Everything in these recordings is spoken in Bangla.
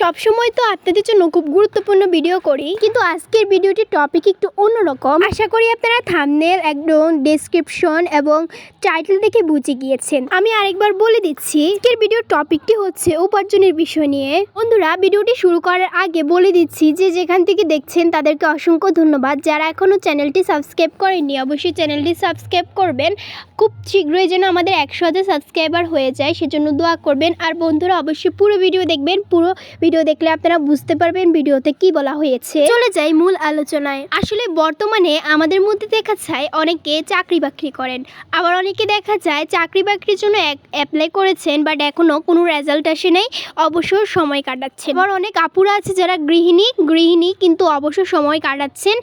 সবসময় তো আপনাদের জন্য খুব গুরুত্বপূর্ণ ভিডিও করি, কিন্তু আজকের ভিডিওটির টপিক একটু অন্যরকম। আশা করি আপনারা থামনেল একদম ডেসক্রিপশন এবং টাইটেল দেখে বুঝে গিয়েছেন। আমি আরেকবার বলে দিচ্ছি, আজকের ভিডিওর টপিকটি হচ্ছে উপার্জনের বিষয় নিয়ে। বন্ধুরা ভিডিওটি শুরু করার আগে বলে দিচ্ছি যে যেখান থেকে দেখছেন, তাদেরকে অসংখ্য ধন্যবাদ। যারা এখনও চ্যানেলটি সাবস্ক্রাইব করেননি, অবশ্যই চ্যানেলটি সাবস্ক্রাইব করবেন। খুব শীঘ্রই যেন আমাদের একশো হাজার সাবস্ক্রাইবার হয়ে যায়, সেজন্য দোয়া করবেন। আর বন্ধুরা, অবশ্যই পুরো ভিডিও দেখবেন। পুরো ভিডিও দেখলে আপনারা বুঝতে পারবেন ভিডিওতে কি বলা হয়েছে। চলে যাই মূল আলোচনায়। আসলে বর্তমানে আমাদের মধ্যে দেখা যায় অনেকে চাকরি বাকরি করেন। আবার অনেকে দেখা যায় চাকরি বাকরির জন্য অ্যাপ্লাই করেছেন বাট এখনও কোনো রেজাল্ট আসে নাই। অবসর সময় কাটাচ্ছেন। আবার অনেক আপুরা আছে যারা গৃহিণী গৃহিণী কিন্তু অবসর সময় কাটাচ্ছেন।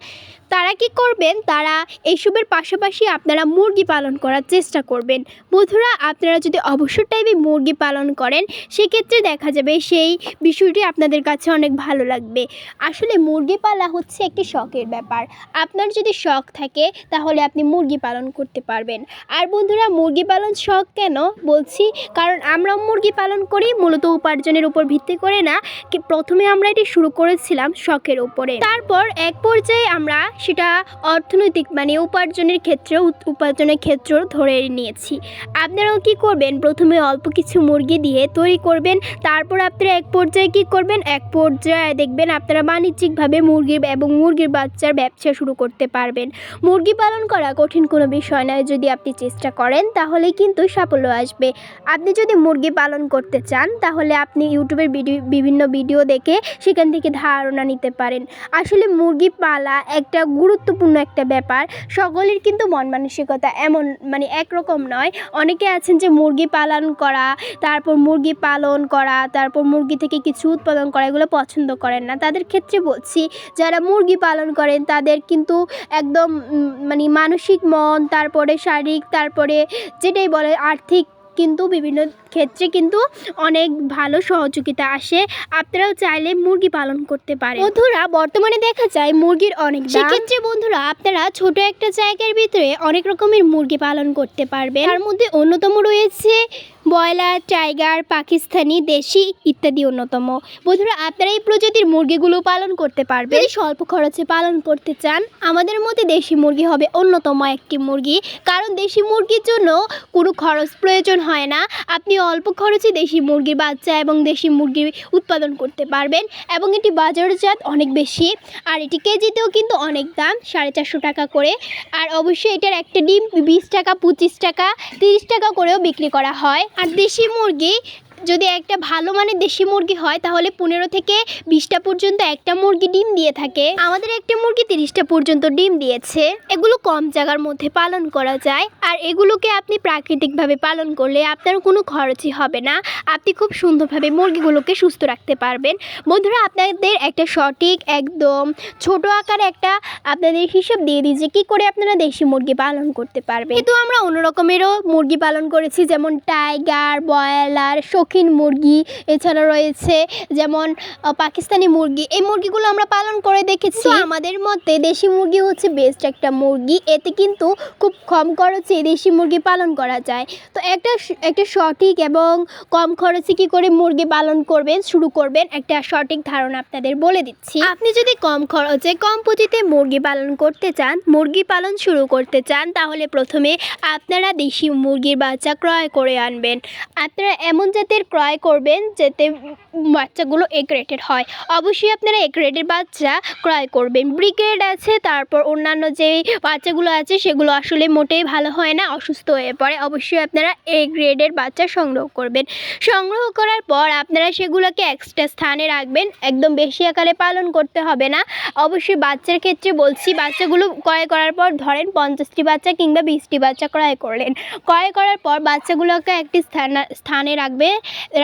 তারা কি করবেন? তারা এইসবের পাশাপাশি আপনারা মুরগি পালন করার চেষ্টা করবেন। বন্ধুরা, আপনারা যদি অবসর টাইমে মুরগি পালন করেন, সেক্ষেত্রে দেখা যাবে সেই বিষয়টি আপনাদের কাছে অনেক ভালো লাগবে। আসলে মুরগি পালা হচ্ছে একটি শখের ব্যাপার। আপনার যদি শখ থাকে, তাহলে আপনি মুরগি পালন করতে পারবেন। আর বন্ধুরা, মুরগি পালন শখ কেন বলছি? কারণ আমরা মুরগি পালন করি মূলত উপার্জনের উপর ভিত্তি করে না। প্রথমে আমরা এটি শুরু করেছিলাম শখের উপরে। তারপর এক পর্যায়ে আমরা সেটা অর্থনৈতিক মানে উপার্জনের ক্ষেত্রে উপার্জনের ক্ষেত্র ধরে নিয়েছি। আপনারাও কি করবেন? প্রথমে অল্প কিছু মুরগি দিয়ে তৈরি করবেন, তারপর আপনারা এক পর্যায়ে কি করবেন? এক পর্যায়ে দেখবেন আপনারা বাণিজ্যিকভাবে মুরগির এবং মুরগির বাচ্চার ব্যবসা শুরু করতে পারবেন। মুরগি পালন করা কঠিন কোনো বিষয় নয়, যদি আপনি চেষ্টা করেন তাহলে কিন্তু সাফল্য আসবে। আপনি যদি মুরগি পালন করতে চান, তাহলে আপনি ইউটিউবের ভিডিও বিভিন্ন ভিডিও দেখে সেখান থেকে ধারণা নিতে পারেন। আসলে মুরগি পালা একটা গুরুত্বপূর্ণ একটা ব্যাপার। সকলের কিন্তু মন মানসিকতা এমন মানে একরকম নয়। অনেকে আছেন যে মুরগি পালন করা, তারপর মুরগি পালন করা, তারপর মুরগি থেকে কিছু উৎপাদন করা, এগুলো পছন্দ করেন না। তাদের ক্ষেত্রে বলছি, যারা মুরগি পালন করেন, তাদের কিন্তু একদম মানে মানসিক মন, তারপরে শারীরিক, তারপরে যেটাই বলে আর্থিক কিন্তু বিভিন্ন ক্ষেত্রে কিন্তু অনেক ভালো সহযোগিতা আসে। আপনারাও চাইলে মুরগি পালন করতে পারেন। বন্ধুরা, বর্তমানে দেখা যায় মুরগির অনেক সেক্ষেত্রে বন্ধুরা, আপনারা ছোট একটা জায়গার ভিতরে অনেক রকমের মুরগি পালন করতে পারবে তার মধ্যে অন্যতম রয়েছে ব্রয়লার, টাইগার, পাকিস্তানি, দেশি ইত্যাদি অন্যতম। বন্ধুরা, আপনারা এই প্রজাতির মুরগিগুলো পালন করতে পারবেন। যদি স্বল্প খরচে পালন করতে চান, আমাদের মতে দেশি মুরগি হবে অন্যতম একটি মুরগি। কারণ দেশি মুরগির জন্য কোনো খরচ প্রয়োজন হয় না। আপনি অল্প খরচে দেশি মুরগির বাচ্চা এবং দেশি মুরগি উৎপাদন করতে পারবেন এবং এটি বাজারজাত অনেক বেশি। আর এটি কেজিতেও কিন্তু অনেক দাম, সাড়ে চারশো টাকা করে। আর অবশ্যই এটার একটা ডিম বিশ টাকা, পঁচিশ টাকা, তিরিশ টাকা করেও বিক্রি করা হয়। আর দেশি মুরগি যদি একটা ভালো মানের দেশি মুরগি হয়, তাহলে পনেরো থেকে বিশটা পর্যন্ত একটা মুরগি ডিম দিয়ে থাকে। আমাদের একটা মুরগি তিরিশটা পর্যন্ত ডিম দিয়েছে। এগুলো কম জায়গার মধ্যে পালন করা যায়। আর এগুলোকে আপনি প্রাকৃতিকভাবে পালন করলে আপনার কোনো খরচই হবে না। আপনি খুব সুন্দরভাবে মুরগিগুলোকে সুস্থ রাখতে পারবেন। বন্ধুরা, আপনাদের একটা সঠিক, একদম ছোট আকারে একটা আপনাদের হিসাব দিয়ে দিই যে কী করে আপনারা দেশি মুরগি পালন করতে পারবেন। কিন্তু আমরা অন্য রকমেরও মুরগি পালন করেছি, যেমন টাইগার, ব্রয়লার শৌখিন মুরগি, এছাড়া রয়েছে যেমন পাকিস্তানি মুরগি। এই মুরগিগুলো আমরা পালন করে দেখেছি। আমাদের মতে দেশি মুরগি হচ্ছে বেস্ট একটা মুরগি। এতে কিন্তু খুব কম খরচে দেশি মুরগি পালন করা যায়। তো একটা একটা সঠিক এবং কম খরচে কি করে মুরগি পালন করবেন, শুরু করবেন? একটা সঠিক ধারণা আপনাদের বলে দিচ্ছি। আপনি যদি কম খরচে, কম পুঁজিতে মুরগি পালন করতে চান, মুরগি পালন শুরু করতে চান, তাহলে প্রথমে আপনারা দেশি মুরগির বাচ্চা ক্রয় করে আনবেন। আপনারা এমন জাতের ক্রয় করবেন যাতে বাচ্চাগুলো এ গ্রেডের হয়। অবশ্যই আপনারা এ গ্রেডের বাচ্চা ক্রয় করবেন। ব্রিগেড আছে, তারপর অন্যান্য যে বাচ্চাগুলো আছে, সেগুলো আসলে মোটেই ভালো হয় না, অসুস্থ হয়ে পড়ে। অবশ্যই আপনারা এ গ্রেডের বাচ্চা সংগ্রহ করবেন। সংগ্রহ করার পর আপনারা সেগুলোকে এক্সট্রা স্থানে রাখবেন। একদম বেশি আকারে পালন করতে হবে না। অবশ্যই বাচ্চার ক্ষেত্রে বলছি, বাচ্চাগুলো ক্রয় করার পর ধরেন পঞ্চাশটি বাচ্চা কিংবা বিশটি বাচ্চা ক্রয় করলেন। ক্রয় করার পর বাচ্চাগুলোকে একটি স্থানে রাখবে।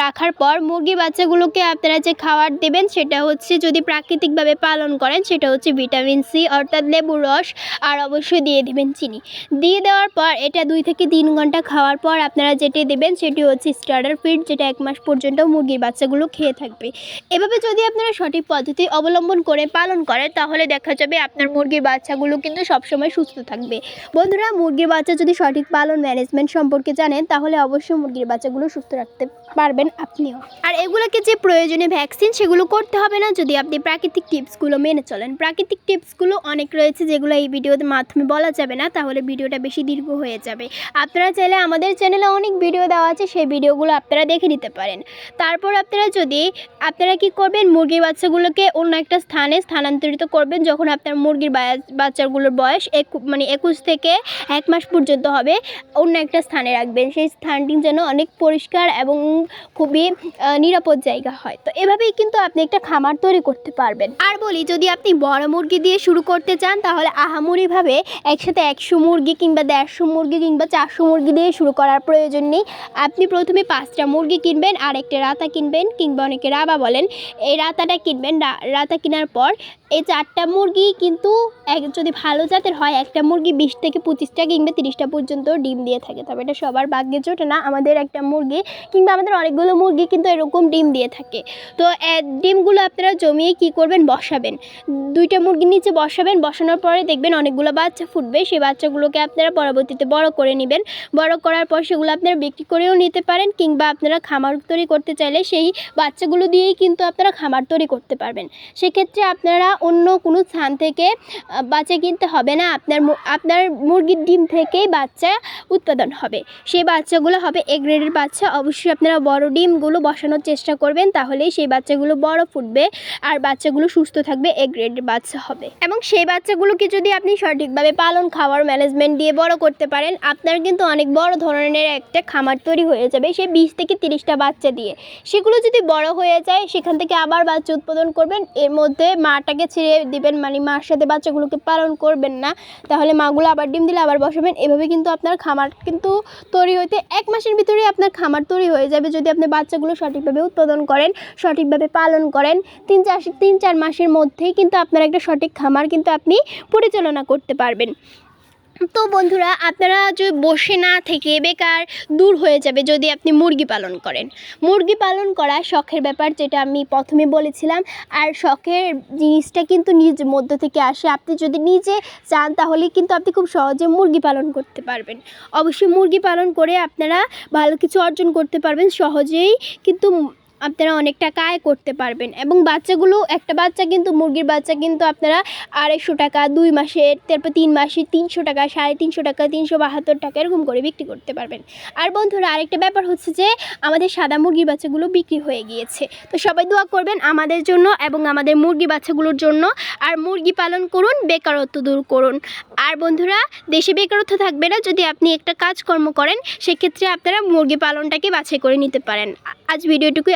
রাখার পর মুরগি বাচ্চাগুলোকে আপনারা যে খাবার দেবেন সেটা হচ্ছে যদি প্রাকৃতিকভাবে পালন করেন সেটা হচ্ছে ভিটামিন সি, অর্থাৎ লেবুর রস, আর অবশ্যই দিয়ে দেবেন চিনি। দিয়ে দেওয়ার পর এটা দুই থেকে তিন ঘণ্টা খাওয়ার পর আপনারা যেটি দেবেন সেটি হচ্ছে স্টার্টার ফিড, যেটা এক মাস পর্যন্ত মুরগির বাচ্চাগুলো খেয়ে থাকবে। এভাবে যদি আপনারা সঠিক পদ্ধতি অবলম্বন করে পালন করেন, তাহলে দেখা যাবে আপনার মুরগির বাচ্চাগুলো কিন্তু সবসময় সুস্থ থাকবে। বন্ধুরা, মুরগির বাচ্চা যদি সঠিক পালন ম্যানেজমেন্ট সম্পর্কে জানেন, তাহলে অবশ্যই মুরগির বাচ্চাগুলো সুস্থ রাখতে পারবেন আপনিও। আর এগুলোকে যে প্রয়োজনীয় ভ্যাকসিন সেগুলো করতে হবে না, যদি আপনি প্রাকৃতিক টিপসগুলো মেনে চলেন। প্রাকৃতিক টিপসগুলো অনেক রয়েছে যেগুলো এই ভিডিওর মাধ্যমে বলা যাবে না, তাহলে ভিডিওটা বেশি দীর্ঘ হয়ে যাবে। আপনারা চাইলে আমাদের চ্যানেলে অনেক ভিডিও দেওয়া আছে, সেই ভিডিওগুলো আপনারা দেখে নিতে পারেন। তারপর আপনারা যদি, আপনারা কি করবেন, মুরগির বাচ্চাগুলোকে অন্য একটা স্থানে স্থানান্তরিত করবেন, যখন আপনার মুরগির বাচ্চাগুলোর বয়স একু মানে একুশ থেকে এক মাস পর্যন্ত হবে, অন্য একটা স্থানে রাখবেন। সেই স্থানটি যেন অনেক পরিষ্কার এবং খুবই নিরাপদ জায়গা হয়। তো এভাবেই কিন্তু আপনি একটা খামার তৈরি করতে পারবেন। আর বলি, যদি আপনি বড় মুরগি দিয়ে শুরু করতে চান, তাহলে আহামরিভাবে একসাথে একশো মুরগি কিংবা দেড়শো মুরগি কিংবা চারশো মুরগি দিয়ে শুরু করার প্রয়োজন নেই। আপনি প্রথমে পাঁচটা মুরগি কিনবেন আর একটা রাতা কিনবেন, কিংবা অনেকে রাবা বলেন, এই রাতাটা কিনবেন রাতা কেনার পর এই চারটা মুরগি কিন্তু এক, যদি ভালো জাতের হয়, একটা মুরগি বিশ থেকে পঁচিশটা কিংবা তিরিশটা পর্যন্ত ডিম দিয়ে থাকে। তবে এটা সবার ভাগ্যে জোটে না, আমাদের একটা মুরগি কিংবা আমাদের অনেকগুলো মুরগি কিন্তু এরকম ডিম দিয়ে থাকে। তো ডিমগুলো আপনারা জমিয়ে কি করবেন? বসাবেন। দুইটা মুরগির নিচে বসাবেন, বসানোর পরে দেখবেন অনেকগুলো বাচ্চা ফুটবে, সেই বাচ্চাগুলোকে আপনারা পরবর্তীতে বড় করে নেবেন। বড় করার পর সেগুলো আপনারা বিক্রি করেও নিতে পারেন কিংবা আপনারা খামার তৈরি করতে চাইলে সেই বাচ্চাগুলো দিয়েই কিন্তু আপনারা খামার তৈরি করতে পারবেন। সেক্ষেত্রে আপনারা অন্য কোনো স্থান থেকে বাচ্চা কিনতে হবে না। আপনার আপনার মুরগির ডিম থেকেই বাচ্চা উৎপাদন হবে। সেই বাচ্চাগুলো হবে এ গ্রেডের বাচ্চা। অবশ্যই আপনারা বড় ডিমগুলো বসানোর চেষ্টা করবেন, তাহলেই সেই বাচ্চাগুলো বড় ফুটবে আর বাচ্চাগুলো সুস্থ থাকবে এ গ্রেডের বাচ্চা হবে। এবং সেই বাচ্চাগুলোকে যদি আপনি সঠিকভাবে পালন, খাওয়ার ম্যানেজমেন্ট দিয়ে বড় করতে পারেন, আপনার কিন্তু অনেক বড় ধরনের একটা খামার তৈরি হয়ে যাবে সে বিশ থেকে তিরিশটা বাচ্চা দিয়ে। সেগুলো যদি বড় হয়ে যায়, সেখান থেকে আবার বাচ্চা উৎপাদন করবেন। এর মধ্যে মাটাকে ছেড়ে দিবেন মানে মার সাথে বাচ্চাগুলোকে পালন করবেন না। তাহলে মাগুলো আবার ডিম দিলে আবার বসাবেন। এভাবে কিন্তু আপনার খামার কিন্তু তৈরি হইতে এক মাসের ভিতরে আপনার খামার তৈরি হয়ে যাবে যদি আপনি বাচ্চাগুলো সঠিকভাবে উৎপাদন করেন, সঠিকভাবে পালন করেন। তিন চার তিন চার মাসের মধ্যেই কিন্তু আপনার একটা সঠিক খামার কিন্তু আপনি পরিচালনা করতে পারবেন। তো বন্ধুরা, আপনারা যদি বসে না থেকে বেকার দূর হয়ে যাবে যদি আপনি মুরগি পালন করেন। মুরগি পালন করা শখের ব্যাপার যেটা আমি প্রথমে বলেছিলাম। আর শখের জিনিসটা কিন্তু নিজ মধ্য থেকে আসে। আপনি যদি নিজে চান তাহলে কিন্তু আপনি খুব সহজে মুরগি পালন করতে পারবেন। অবশ্যই মুরগি পালন করে আপনারা ভালো কিছু অর্জন করতে পারবেন। সহজেই কিন্তু আপনারা অনেক টাকা আয় করতে পারবেন। এবং বাচ্চাগুলো, একটা বাচ্চা কিন্তু, মুরগির বাচ্চা কিন্তু আপনারা আড়াইশো টাকা, দুই মাসের, তারপর তিন মাসে তিনশো টাকা, সাড়ে তিনশো টাকা, তিনশো বাহাত্তর টাকা এরকম করে বিক্রি করতে পারবেন। আর বন্ধুরা, আরেকটা ব্যাপার হচ্ছে যে, আমাদের সাদা মুরগির বাচ্চাগুলো বিক্রি হয়ে গিয়েছে। তো সবাই দোয়া করবেন আমাদের জন্য এবং আমাদের মুরগি বাচ্চাগুলোর জন্য। আর মুরগি পালন করুন, বেকারত্ব দূর করুন। আর বন্ধুরা, দেশে বেকারত্ব থাকবে না, যদি আপনি একটা কাজকর্ম করেন, সেক্ষেত্রে আপনারা মুরগি পালনটাকে বাছাই করে নিতে পারেন। আজ ভিডিওটুকুই